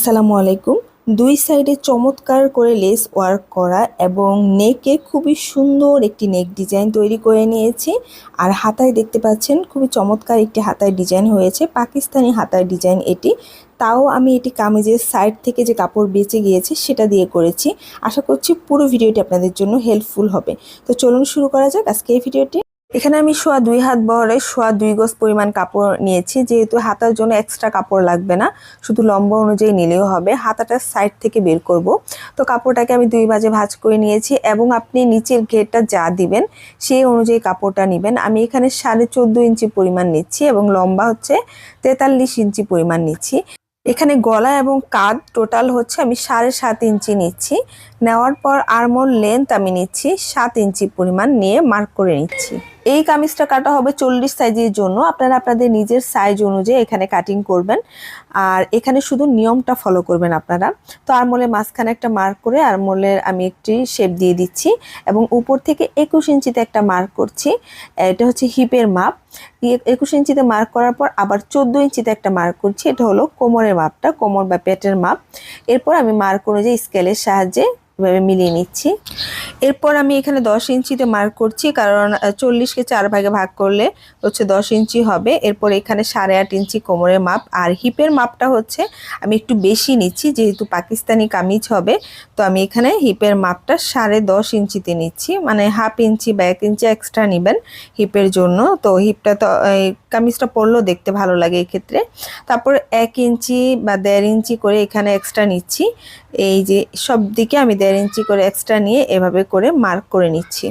আসসালামু আলাইকুম। দুই সাইডে চমৎকার করে লেস ওয়ার্ক করা এবং নেকে খুবই সুন্দর একটি নেক ডিজাইন তৈরি করে নিয়েছি। আর হাতায় দেখতে পাচ্ছেন, খুবই চমৎকার একটি হাতায় ডিজাইন হয়েছে, পাকিস্তানি হাতায় ডিজাইন এটি। তাও আমি এটি কামিজের সাইড থেকে যে কাপড় বেঁচে গিয়েছে, সেটা দিয়ে করেছি। আশা করছি পুরো ভিডিওটি আপনাদের জন্য হেল্পফুল হবে। তো চলুন শুরু করা যাক আজকে এই ভিডিওটি। এখানে আমি সোয়া দুই হাত বহরে সোয়া দুই গজ পরিমাণ কাপড় নিয়েছি, যেহেতু হাতার জন্য এক্সট্রা কাপড় লাগবে না, শুধু লম্বা অনুযায়ী নিলেও হবে, হাতাটা সাইড থেকে বের করব। তো কাপড়টাকে আমি দুই বাজে ভাজ করে নিয়েছি এবং আপনি নিচের ঘেরটা যা দিবেন সেই অনুযায়ী কাপড়টা নেবেন। আমি এখানে সাড়ে চোদ্দ ইঞ্চি পরিমাণ নিচ্ছি এবং লম্বা হচ্ছে তেতাল্লিশ ইঞ্চি পরিমাণ নিচ্ছি। এখানে গলা এবং কাঁধ টোটাল হচ্ছে আমি সাড়ে সাত ইঞ্চি নিচ্ছি। নেওয়ার পর আর্মোর লেন্থ আমি নিচ্ছি সাত ইঞ্চি পরিমাণ নিয়ে মার্ক করে নিচ্ছি। এই কামিজটা কাটা হবে চল্লিশ সাইজের জন্য। আপনারা আপনাদের নিজের সাইজ অনুযায়ী এখানে কাটিং করবেন। আর এখানে শুধু নিয়মটা ফলো করবেন আপনারা। তো আরমোলের মাঝখানে একটা মার্ক করে আরমোলের আমি একটি শেপ দিয়ে দিচ্ছি এবং উপর থেকে একুশ ইঞ্চিতে একটা মার্ক করছি। এটা হচ্ছে হিপের মাপ। একুশ ইঞ্চিতে মার্ক করার পর আবার চোদ্দ ইঞ্চিতে একটা মার্ক করছি। এটা হলো কোমরের মাপটা, কোমর বা পেটের মাপ। এরপর আমি মার্ক অনুযায়ী স্কেলের সাহায্যে এভাবে মিলিয়ে নিচ্ছি। এরপর আমি এখানে দশ ইঞ্চিতে মার্ক করছি, কারণ চল্লিশকে চার ভাগে ভাগ করলে হচ্ছে দশ ইঞ্চি হবে। এরপর এখানে সাড়ে আট ইঞ্চি কোমরের মাপ, আর হিপের মাপটা হচ্ছে আমি একটু বেশি নিচ্ছি, যেহেতু পাকিস্তানি কামিজ হবে। তো আমি এখানে হিপের মাপটা সাড়ে দশ ইঞ্চিতে নিচ্ছি মানে হাফ ইঞ্চি বা এক ইঞ্চি এক্সট্রা নেবেন হিপের জন্য। তো হিপটা তো কামিজটা পরলেও দেখতে ভালো লাগে এক্ষেত্রে। তারপর এক ইঞ্চি বা দেড় ইঞ্চি করে এখানে এক্সট্রা নিচ্ছি। এই যে সব দিকে আমি দেড় ইঞ্চি করে এক্সট্রা নিয়ে এভাবে করে মার্ক করে নিচ্ছি।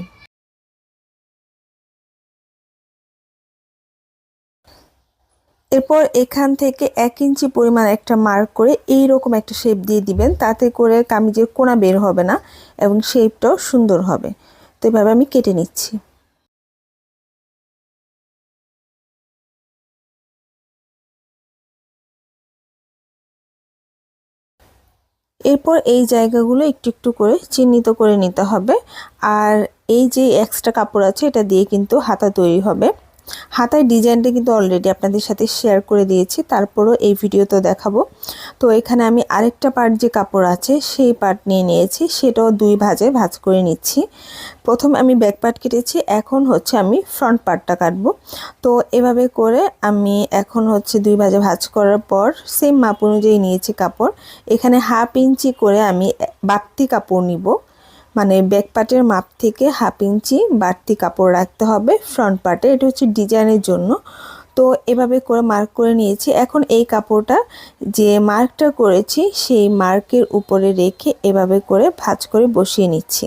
এরপর এখান থেকে এক ইঞ্চি পরিমাণ একটা মার্ক করে এই রকম একটা শেপ দিয়ে দিবেন, তাতে করে কামিজের কোনা বের হবে না এবং শেপটাও সুন্দর হবে। তো এভাবে আমি কেটে নিচ্ছি। এরপর এই জায়গাগুলো একটু একটু করে চিহ্নিত করে নিতে হবে। আর এই যে এক্সট্রা কাপড় আছে, এটা দিয়ে কিন্তু হাতা তৈরি হবে। হাতায় ডিজাইনটা কিন্তু অলরেডি আপনাদের সাথে শেয়ার করে দিয়েছি, তারপরও এই ভিডিওতে দেখাবো। তো এখানে আমি আরেকটা পার্ট যে কাপড় আছে, সেই পার্ট নিয়ে নিয়েছি, সেটাও দুই ভাজে ভাজ করে নিচ্ছি। প্রথম আমি ব্যাক পার্ট কেটেছি, এখন হচ্ছে আমি ফ্রন্ট পার্টটা কাটবো। তো এভাবে করে আমি এখন হচ্ছে দুই ভাজে ভাজ করার পর সেম মাপ অনুযায়ী নিয়েছি কাপড়। এখানে হাফ ইঞ্চি করে আমি বাড়তি কাপড় নিব। মানে ব্যাক পার্টের মাপ থেকে হাফ ইঞ্চি বাড়তি কাপড় রাখতে হবে ফ্রন্ট পার্টে এটা হচ্ছে ডিজাইনের জন্য। তো এভাবে করে মার্ক করে নিয়েছি। এখন এই কাপড়টা যে মার্কটা করেছি, সেই মার্কের উপরে রেখে এভাবে করে ভাজ করে বসিয়ে নিচ্ছি।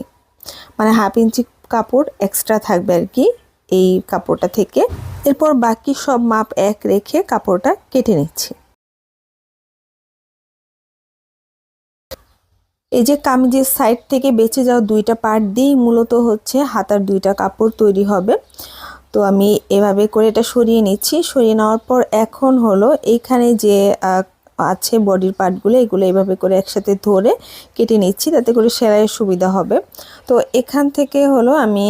মানে হাফ ইঞ্চি কাপড় এক্সট্রা থাকবে আর কি এই কাপড়টা থেকে। এরপর বাকি সব মাপ এক রেখে কাপড়টা কেটে নিচ্ছি। এই যে কামিজের সাইড থেকে বেঁচে যাওয়া দুইটা পার্ট দিয়েই মূলত হচ্ছে হাতার দুইটা কাপড় তৈরি হবে। তো আমি এভাবে করে এটা সরিয়ে নিচ্ছি। সরিয়ে নেওয়ার পর এখন হলো এইখানে যে আছে বডির পার্টগুলো এগুলো এভাবে করে একসাথে ধরে কেটে নিচ্ছি তাতে করে সেলাইয়ের সুবিধা হবে। তো এখান থেকে হলো আমি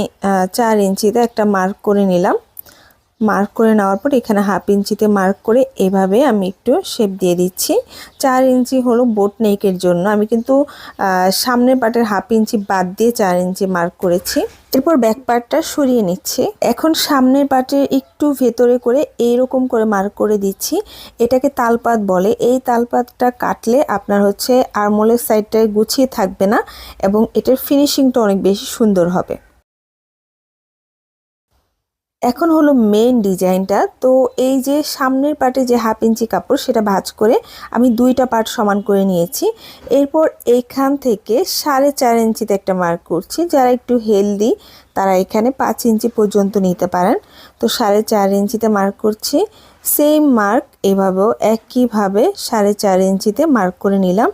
চার ইঞ্চিতে একটা মার্ক করে নিলাম। মার্ক করে নেওয়ার পর এখানে হাফ ইঞ্চিতে মার্ক করে এভাবে আমি একটু শেপ দিয়ে দিচ্ছি। চার ইঞ্চি হলো বোট নেকের জন্য। আমি কিন্তু সামনের পাটের হাফ ইঞ্চি বাদ দিয়ে চার ইঞ্চি মার্ক করেছি। এরপর ব্যাক পার্টটা সরিয়ে নিচ্ছে। এখন সামনের পার্টের একটু ভেতরে করে এইরকম করে মার্ক করে দিচ্ছি। এটাকে তালপাত বলে। এই তালপাতটা কাটলে আপনার হচ্ছে আরমোলের সাইডটায় গুছিয়ে থাকবে না এবং এটার ফিনিশিংটা অনেক বেশি সুন্দর হবে। এখন হলো মেন ডিজাইনটা। তো এই যে সামনের পার্টে যে হাফ ইঞ্চি কাপড়, সেটা ভাজ করে আমি দুইটা পার্ট সমান করে নিয়েছি। এরপর এখান থেকে সাড়ে চার ইঞ্চিতে একটা মার্ক করছি। যারা একটু হেলদি তারা এখানে পাঁচ ইঞ্চি পর্যন্ত নিতে পারেন। তো সাড়ে চার ইঞ্চিতে মার্ক করছি। সেম মার্ক এভাবেও একইভাবে সাড়ে চার ইঞ্চিতে মার্ক করে নিলাম।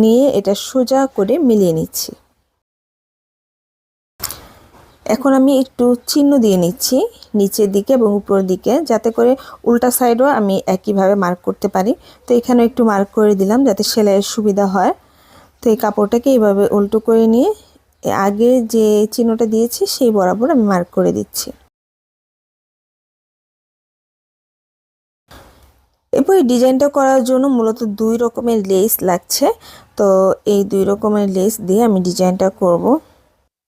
নিয়ে এটা সোজা করে মিলিয়ে নিচ্ছি। এখন আমি একটু চিহ্ন দিয়ে নিচ্ছি নিচের দিকে এবং উপরের দিকে, যাতে করে উল্টা সাইডও আমি একইভাবে মার্ক করতে পারি। তো এখানে একটু মার্ক করে দিলাম যাতে সেলাইয়ের সুবিধা হয়। তো এই কাপড়টাকে এইভাবে উল্টো করে নিয়ে আগে যে চিহ্নটা দিয়েছি সেই বরাবর আমি মার্ক করে দিচ্ছি। এরপর এই ডিজাইনটা করার জন্য মূলত দুই রকমের লেস লাগছে। তো এই দুই রকমের লেস দিয়ে আমি ডিজাইনটা করব।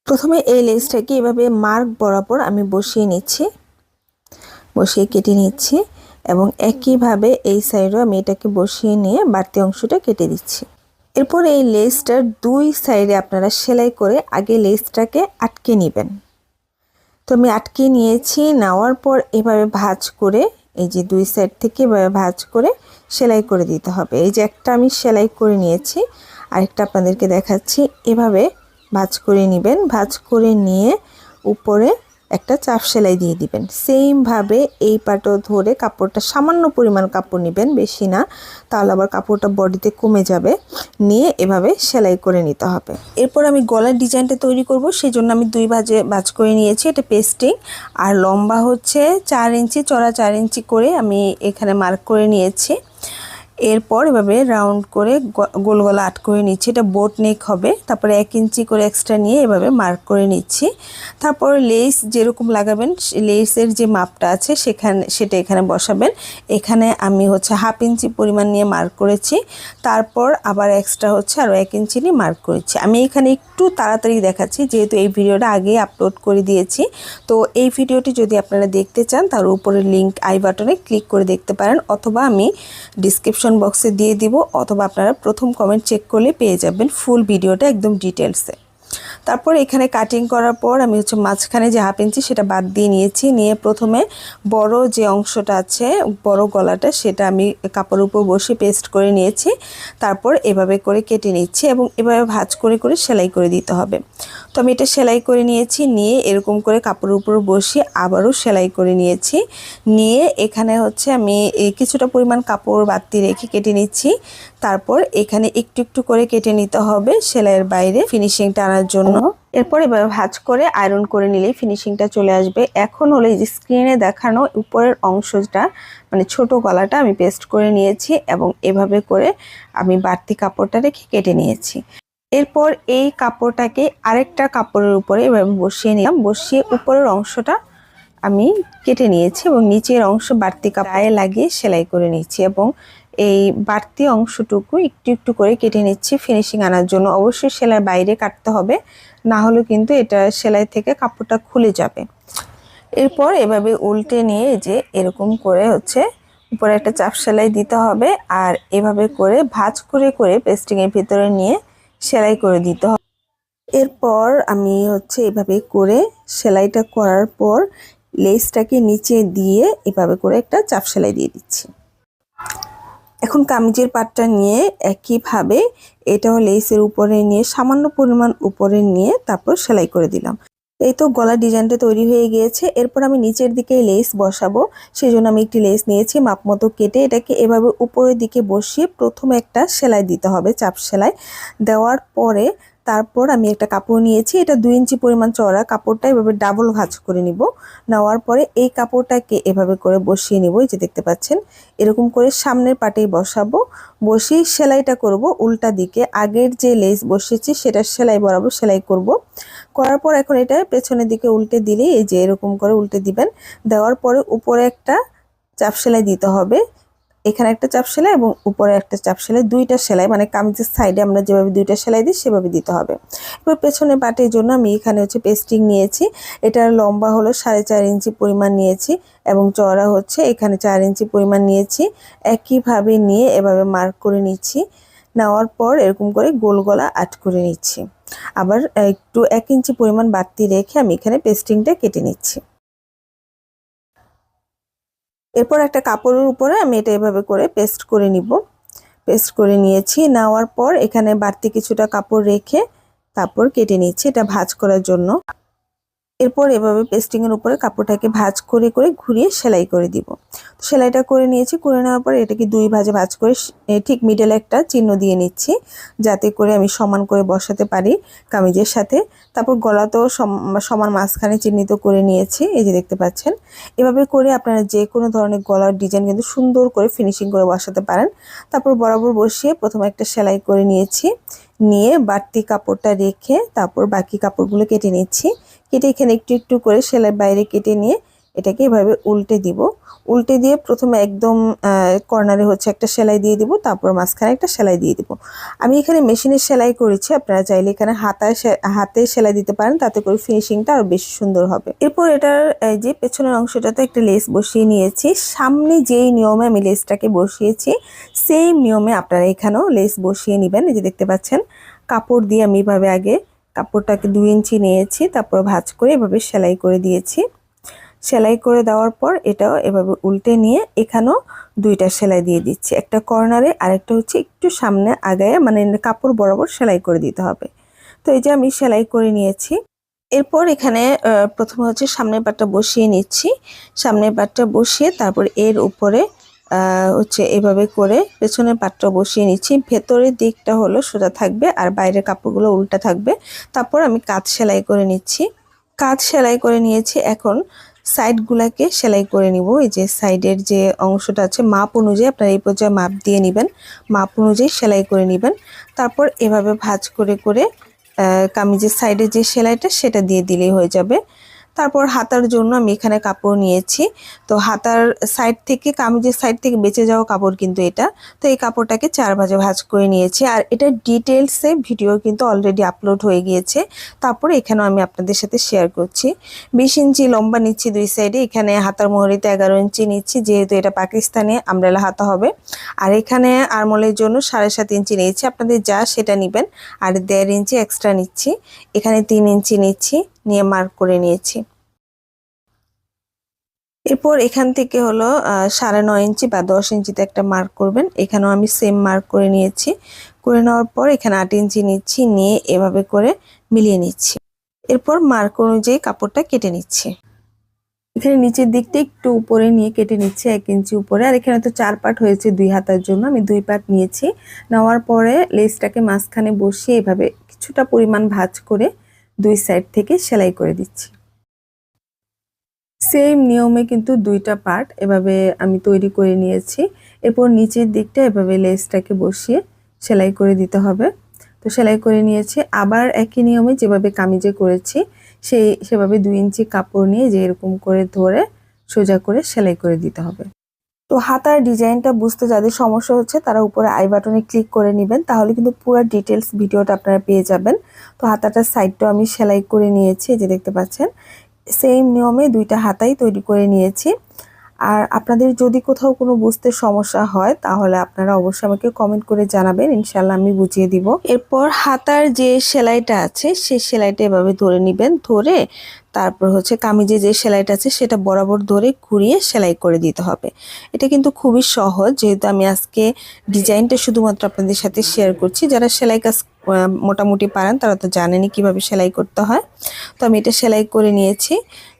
প্রথমে এই লেসটাকে এভাবে মার্ক বরাবর আমি বসিয়ে নিচ্ছি, বসিয়ে কেটে নিচ্ছি এবং একইভাবে এই সাইডেও আমি এটাকে বসিয়ে নিয়ে বাড়তি অংশটা কেটে দিচ্ছি। এরপর এই লেসটার দুই সাইডে আপনারা সেলাই করে আগে লেসটাকে আটকে নেবেন। তো আমি আটকে নিয়েছি, নেওয়ার পর এভাবে ভাজ করে, এই যে দুই সাইড থেকে এভাবে ভাজ করে সেলাই করে দিতে হবে। এই যে একটা আমি সেলাই করে নিয়েছি, আরেকটা আপনাদেরকে দেখাচ্ছি। এভাবে ভাঁজ করে নেবেন, ভাঁজ করে নিয়ে উপরে একটা চাপ সেলাই দিয়ে দিবেন। সেমভাবে এই পাটও ধরে কাপড়টা সামান্য পরিমাণ কাপড় নেবেন, বেশি না, তাহলে আবার কাপড়টা বডিতে কমে যাবে। নিয়ে এভাবে সেলাই করে নিতে হবে। এরপর আমি গলার ডিজাইনটা তৈরি করব সেই জন্য আমি দুই ভাজে ভাজ করে নিয়েছি, এটা পেস্টিং আর লম্বা হচ্ছে চার ইঞ্চি, চড়া চার ইঞ্চি করে আমি এখানে মার্ক করে নিয়েছি। এরপর এভাবে রাউন্ড করে গোল গলা আট করে নিচ্ছি। এটা বোট নেক হবে। তারপরে এক ইঞ্চি করে এক্সট্রা নিয়ে এভাবে মার্ক করে নিচ্ছি। তারপর লেস যেরকম লাগাবেন লেসের যে মাপটা আছে, সেখানে, সেটা এখানে বসাবেন। এখানে আমি হচ্ছে হাফ ইঞ্চি পরিমাণ নিয়ে মার্ক করেছি। তারপর আবার এক্সট্রা হচ্ছে আরও এক ইঞ্চি নিয়ে মার্ক করেছি। আমি এখানে একটু তাড়াতাড়ি দেখাচ্ছি, যেহেতু এই ভিডিওটা আগেই আপলোড করে দিয়েছি। তো এই ভিডিওটি যদি আপনারা দেখতে চান, তার উপরে লিঙ্ক আই বাটনে ক্লিক করে দেখতে পারেন, অথবা আমি ডিসক্রিপশন ডিসক্রিপশন বক্সে দিয়ে দিব, অথবা আপনারা প্রথম কমেন্ট চেক করলে পেয়ে যাবেন ফুল ভিডিওটা একদম ডিটেলসে তারপর এখানে কাটিং করার পর আমি হচ্ছে মাঝখানে যে হাফ ইঞ্চি সেটা বাদ দিয়ে নিয়েছি। নিয়ে প্রথমে বড় যে অংশটা আছে, বড় গলাটা, সেটা আমি কাপড়ের উপর বসে পেস্ট করে নিয়েছি। তারপর এভাবে করে কেটে নিচ্ছি এবং এভাবে ভাজ করে করে সেলাই করে দিতে হবে। তো আমি এটা সেলাই করে নিয়েছি, নিয়ে এরকম করে কাপড়ের উপর বসে আবারও সেলাই করে নিয়েছি। নিয়ে এখানে হচ্ছে আমি কিছুটা পরিমাণ কাপড় বাড়তি রেখে কেটে নিচ্ছি। তারপর এখানে একটু একটু করে কেটে নিতে হবে সেলাইয়ের বাইরে ফিনিশিংটা আনার জন্য। এরপর এভাবে ভাজ করে আয়রন করে নিলেই ফিনিশিংটা চলে আসবে। এখন হলো এই যে স্ক্রিনে দেখানো উপরের অংশটা মানে ছোট গলাটা আমি পেস্ট করে নিয়েছি এবং এভাবে করে আমি বাড়তি কাপড়টা রেখে কেটে নিয়েছি। এরপর এই কাপড়টাকে আরেকটা কাপড়ের উপরে এভাবে বসিয়ে নিলাম। বসিয়ে উপরের অংশটা আমি কেটে নিয়েছি এবং নিচের অংশ বাড়তি কাপড়ে লাগিয়ে সেলাই করে নিয়েছি এবং এই বাড়তি অংশটুকু একটু একটু করে কেটে নিচ্ছি ফিনিশিং আনার জন্য। অবশ্যই সেলাই বাইরে কাটতে হবে, না হলে কিন্তু এটা সেলাই থেকে কাপড়টা খুলে যাবে। এরপর এভাবে উল্টে নিয়ে যে এরকম করে হচ্ছে উপরে একটা চাপ সেলাই দিতে হবে আর এভাবে করে ভাজ করে করে পেস্টিংয়ের ভিতরে নিয়ে সেলাই করে দিতে হবে। এরপর আমি হচ্ছে এভাবে করে সেলাইটা করার পর লেসটাকে নিচে দিয়ে এভাবে করে একটা চাপ সেলাই দিয়ে দিচ্ছি। এখন কামিজের পাটটা নিয়ে একইভাবে এটাও লেসের উপরে নিয়ে, সামান্য পরিমাণ উপরে নিয়ে তারপর সেলাই করে দিলাম। এই তো গলার ডিজাইনটা তৈরি হয়ে গিয়েছে। এরপর আমি নিচের দিকে লেস বসাবো। সেই জন্য আমি একটি লেস নিয়েছি, মাপ মতো কেটে এটাকে এভাবে উপরের দিকে বসিয়ে প্রথমে একটা সেলাই দিতে হবে, চাপ সেলাই। দেওয়ার পরে তারপর আমি একটা কাপড় নিয়েছি, এটা দুই ইঞ্চি পরিমাণ চড়া কাপড়টা এভাবে ডাবল ভাঁজ করে নিব। নেওয়ার পরে এই কাপড়টাকে এভাবে করে বসিয়ে নিব, এই যে দেখতে পাচ্ছেন। এরকম করে সামনের পাটেই বসাবো, বসিয়ে সেলাইটা করব উল্টা দিকে। আগের যে লেস বসেছি সেটা সেলাই বরাবর সেলাই করব। করার পর এখন এটা পেছনের দিকে উল্টে দিলেই এই যে এরকম করে উল্টে দিবেন। দেওয়ার পরে উপরে একটা চাপ সেলাই দিতে হবে। এখানে একটা চাপ সেলাই এবং উপরে একটা চাপ সেলাই, দুইটা সেলাই মানে কামিজের সাইডে আমরা যেভাবে দুইটা সেলাই দিই, সেভাবে দিতে হবে। এবার পেছনে পাটের জন্য আমি এখানে হচ্ছে পেস্টিং নিয়েছি। এটার লম্বা হলো সাড়ে চার ইঞ্চি পরিমাণ নিয়েছি এবং চড়া হচ্ছে এখানে চার ইঞ্চি পরিমাণ নিয়েছি। একইভাবে নিয়ে এভাবে মার্ক করে নিচ্ছি। নেওয়ার পর এরকম করে গোল গলা আট করে নিচ্ছি। আবার একটু এক ইঞ্চি পরিমাণ বাড়তি রেখে আমি এখানে পেস্টিংটা কেটে নিচ্ছি। এরপর একটা কাপড়ের উপরে আমি এটা এভাবে করে পেস্ট করে নিব। পেস্ট করে নিয়েছি, নেওয়ার পর এখানে বাড়তি কিছুটা কাপড় রেখে তারপর কেটে নিচ্ছি এটা ভাজ করার জন্য। এরপর এভাবে পেস্টিংয়ের উপরে কাপড়টাকে ভাজ করে করে ঘুরিয়ে সেলাই করে দিব। সেলাইটা করে নিয়েছি, করে নেওয়ার পর এটাকে দুই ভাজে ভাজ করে ঠিক মিডলে একটা চিহ্ন দিয়ে নিচ্ছি, যাতে করে আমি সমান করে বসাতে পারি কামিজের সাথে। তারপর গলাতেও সমান মাঝখানে চিহ্নিত করে নিয়েছি, এই যে দেখতে পাচ্ছেন। এভাবে করে আপনারা যে কোনো ধরনের গলার ডিজাইন কিন্তু সুন্দর করে ফিনিশিং করে বসাতে পারেন। তারপর বরাবর বসিয়ে প্রথমে একটা সেলাই করে নিয়েছি। নিয়ে বাড়তি কাপড়টা রেখে তারপর বাকি কাপড়গুলো কেটে নিচ্ছি। কেটে এখানে একটু একটু করে সেলাই বাইরে কেটে নিয়ে এটাকে এভাবে উল্টে দিব। উল্টে দিয়ে প্রথমে একদম কর্নারে হচ্ছে একটা সেলাই দিয়ে দিব, তারপর মাঝখানে একটা সেলাই দিয়ে দিব। আমি এখানে মেশিনের সেলাই করেছি, আপনারা চাইলে এখানে হাতায় হাতে সেলাই দিতে পারেন, তাতে করে ফিনিশিংটা আরও বেশি সুন্দর হবে। এরপর এটার যে পেছনের অংশটাতে একটা লেস বসিয়ে নিয়েছি, সামনে যেই নিয়মে আমি লেসটাকে বসিয়েছি সেম নিয়মে আপনারা এখানেও লেস বসিয়ে নেবেন, এই যে দেখতে পাচ্ছেন, কাপড় দিয়ে আমি এভাবে আগে কাপড়টাকে দু ইঞ্চি নিয়েছি, তারপর ভাঁজ করে এভাবে সেলাই করে দিয়েছি। সেলাই করে দেওয়ার পর এটাও এভাবে উল্টে নিয়ে এখানেও দুইটা সেলাই দিয়ে দিচ্ছি। একটা কর্নারে আরেকটা হচ্ছে একটু সামনে আগায় মানে কাপড় বরাবর সেলাই করে দিতে হবে। তো এই যে আমি সেলাই করে নিয়েছি। এরপর এখানে প্রথমে হচ্ছে সামনের পাটটা বসিয়ে নিচ্ছি। সামনের পাটটা বসিয়ে তারপর এর উপরে হচ্ছে এভাবে করে পেছনের পাটটা বসিয়ে নিচ্ছি। ভেতরের দিকটা হলো সোজা থাকবে আর বাইরের কাপড়গুলো উল্টা থাকবে। তারপর আমি কাঁচ সেলাই করে নিচ্ছি। কাঁচ সেলাই করে নিয়েছি। এখন সাইডগুলাকে সেলাই করে নিব। এই যে সাইডের যে অংশটা আছে, মাপ অনুযায়ী আপনারা এই পর্যায়ে মাপ দিয়ে নেবেন। মাপ অনুযায়ী সেলাই করে নেবেন। তারপর এভাবে ভাঁজ করে করে কামিজের সাইডে যে সেলাইটা, সেটা দিয়ে দিলেই হয়ে যাবে। তারপর হাতার জন্য আমি এখানে কাপড় নিয়েছি। তো হাতার সাইড থেকে কামিজের সাইড থেকে বেঁচে যাওয়া কাপড় কিন্তু এটা। তো এই কাপড়টাকে চার ভাজে ভাঁজ করে নিয়েছি। আর এটা ডিটেলসে ভিডিও কিন্তু অলরেডি আপলোড হয়ে গিয়েছে। তারপরে এখানেও আমি আপনাদের সাথে শেয়ার করছি। বিশ ইঞ্চি লম্বা নিচ্ছি দুই সাইডে এখানে হাতার মোহরিতে এগারো ইঞ্চি নিচ্ছি, যেহেতু এটা পাকিস্তানে আমরেলা হাতা হবে। আর এখানে আরমলের জন্য সাড়ে সাত ইঞ্চি নিয়েছি। আপনাদের যা সেটা নেবেন। আর দেড় ইঞ্চি এক্সট্রা নিচ্ছি। এখানে তিন ইঞ্চি নিচ্ছি। নিয়ে মার্ক করে নিয়েছি। এরপর এখান থেকে হলো সাড়ে নয় ইঞ্চি বা দশ ইঞ্চিতে একটা মার্ক করবেন। এখানেও আমি সেম মার্ক করে নিয়েছি। করে নেওয়ার পর এখানে আট ইঞ্চি নিচ্ছি, নিয়ে এভাবে করে মিলিয়ে নিচ্ছি। এরপর মার্ক অনুযায়ী কাপড়টা কেটে নিচ্ছি। এখানে নিচের দিকটা একটু উপরে নিয়ে কেটে নিচ্ছে, এক ইঞ্চি উপরে। আর এখানে তো চার পার্ট হয়েছে দুই হাতার জন্য, আমি দুই পার্ট নিয়েছি। নেওয়ার পরে লেসটাকে মাঝখানে বসিয়ে এভাবে কিছুটা পরিমাণ ভাজ করে দুই সাইড থেকে সেলাই করে দিচ্ছি। সেম নিয়মে কিন্তু দুইটা পার্ট এভাবে আমি তৈরি করে নিয়েছি। এরপর নিচের দিকটা এভাবে লেসটাকে বসিয়ে সেলাই করে দিতে হবে। তো সেলাই করে নিয়েছি। আবার একই নিয়মে যেভাবে কামিজে করেছি, সেই সেভাবে দুই ইঞ্চি কাপড় নিয়ে যে এরকম করে ধরে সোজা করে সেলাই করে দিতে হবে। তো হাতার ডিজাইনটা বুঝতে যাদের সমস্যা হচ্ছে, তারা উপরে আই বাটনে ক্লিক করে নেবেন। তাহলে কিন্তু পুরো ডিটেলস ভিডিওটা আপনারা পেয়ে যাবেন। তো হাতাটার সাইডটাও আমি সেলাই করে নিয়েছি যে দেখতে পাচ্ছেন। সেম নিয়মে দুইটা হাতাই তৈরি করে নিয়েছি। আর আপনাদের যদি কোথাও কোনো বুঝতে সমস্যা হয়, তাহলে আপনারা অবশ্যই আমাকে কমেন্ট করে জানাবেন ইনশাল্লাহ আমি বুঝিয়ে দিব। এরপর হাতার যে সেলাইটা আছে, সেই সেলাইটা এভাবে ধরে নেবেন। ধরে তারপর হচ্ছে কামিজে যে সেলাইটা আছে সেটা বরাবর ধরে ঘুরিয়ে সেলাই করে দিতে হবে। এটা কিন্তু খুবই সহজ, যেহেতু আমি আজকে ডিজাইনটা শুধুমাত্র আপনাদের সাথে শেয়ার করছি। যারা সেলাই কাজ মোটামুটি পারেন, তারা তো জানেনি কীভাবে সেলাই করতে হয়। তো আমি এটা সেলাই করে নিয়েছি।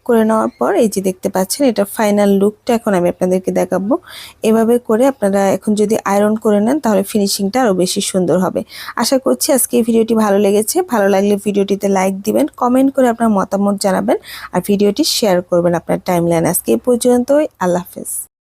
করে নেওয়ার পর এই যে দেখতে পাচ্ছেন, এটা ফাইনাল লুকটা এখন আমি আপনাদেরকে দেখাবো। এভাবে করে আপনারা এখন যদি আয়রন করে নেন, তাহলে ফিনিশিংটা আরও বেশি সুন্দর হবে। আশা করছি আজকে এই ভিডিওটি ভালো লেগেছে। ভালো লাগলে ভিডিওটিতে লাইক দিবেন কমেন্ট করে আপনার মতামত জানাবেন, আর ভিডিওটি শেয়ার করবেন আপনার টাইম লাইন আজকে এই পর্যন্তই। আল্লাহ হাফেজ।